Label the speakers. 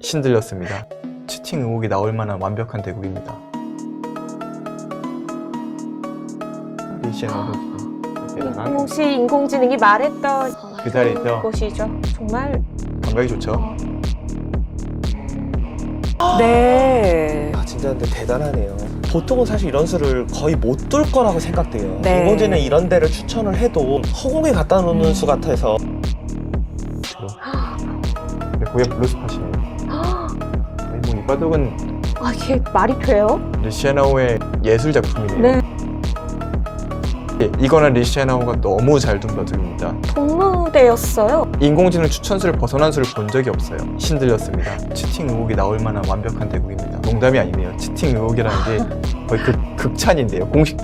Speaker 1: 신들렸습니다. 치팅 의혹이 나올 만한 완벽한 대국입니다. 대단한
Speaker 2: 혹시 인공지능이 말했던
Speaker 1: 그 자리죠.
Speaker 2: 것이죠. 정말
Speaker 1: 감각이 좋죠.
Speaker 3: 네.
Speaker 4: 아 진짜 근데 대단하네요. 보통은 사실 이런 수를 거의 못 뚫 거라고 생각돼요.
Speaker 3: 네.
Speaker 4: 인공지능 이런 데를 추천을 해도 허공에 갖다 놓는 수 같아서
Speaker 1: 근데 그게 블루스팟이에요. 이바둑은
Speaker 2: 아 이게 말이 돼요?
Speaker 1: 리시아나오의 예술 작품이네요.
Speaker 2: 네.
Speaker 1: 예, 이거는 리시아나오가 너무 잘 둔 바둑입니다.
Speaker 2: 동무대였어요.
Speaker 1: 인공지능 추천수를 벗어난 수를 본 적이 없어요. 신들렸습니다. 치팅 의혹이 나올 만한 완벽한 대국입니다. 농담이 아니네요. 치팅 의혹이라는 게 거의 극, 극찬인데요. 공식